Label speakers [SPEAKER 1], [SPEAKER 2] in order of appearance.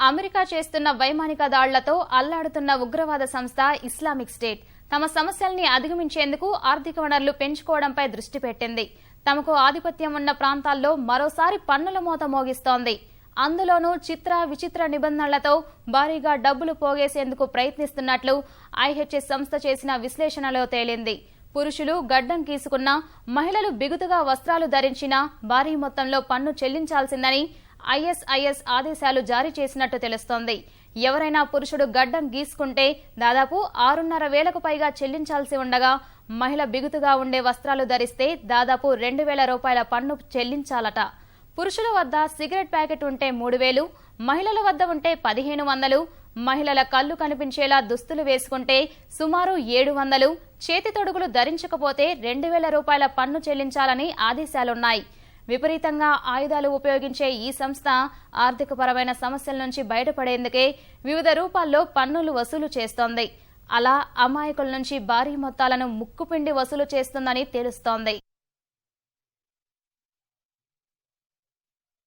[SPEAKER 1] America చేస్తున్న వైమానిక దాళ్ళతో అల్లాడుతున్న ఉగ్రవాద సంస్థ ఇస్లామిక్ స్టేట్. తమ సమస్యల్ని అధిగమించేందుకు ఆర్థిక వనరులు పెంచుకోవడంపై దృష్టి పెట్టింది. తమకు ఆధిపత్యం ఉన్న ప్రాంతాల్లో మరోసారి పన్నుల మూత మోగిస్తోంది. అందులోనూ చిత్ర విచిత్ర నిబంధనలతో భారీగా డబ్బులు పోగేసేందుకు ప్రయత్నిస్తున్నట్లు ఐహెచ్ఎస్ సంస్థ చేసిన విశ్లేషణలో తేలింది. పురుషులు గడ్డం గీసుకున్నా మహిళలు బిగుతుగా వస్త్రాలు ధరించినా భారీ మొత్తంలో పన్ను చెల్లించాల్సిందని ఐఎస్ఐఎస్ ఆదేశాలు జారీ చేసినట్టు తెలుస్తోంది. ఎవరైనా పురుషుడు గడ్డం గీసుకుంటే దాదాపు ఆరున్నర వేలకు పైగా చెల్లించాల్సి ఉండగా మహిళ బిగుతుగా ఉండే వస్త్రాలు ధరిస్తే దాదాపు రెండు వేల రూపాయల పన్ను చెల్లించాలట. పురుషుల వద్ద సిగరెట్ ప్యాకెట్ ఉంటే మూడు వేలు మహిళల వద్ద ఉంటే పదిహేను వందలు మహిళల కళ్ళు కనిపించేలా దుస్తులు వేసుకుంటే సుమారు ఏడు వందలు చేతి తొడుగులు ధరించకపోతే రెండు వేల రూపాయల పన్ను చెల్లించాలని ఆదేశాలున్నాయి. విపరీతంగా ఆయుధాలు ఉపయోగించే ఈ సంస్థ ఆర్థికపరమైన సమస్యల నుంచి బయటపడేందుకే వివిధ రూపాల్లో పన్నులు వసూలు చేస్తోంది. అలా అమాయకుల నుంచి భారీ మొత్తాలను ముక్కుపిండి వసూలు చేస్తుందని తెలుస్తోంది.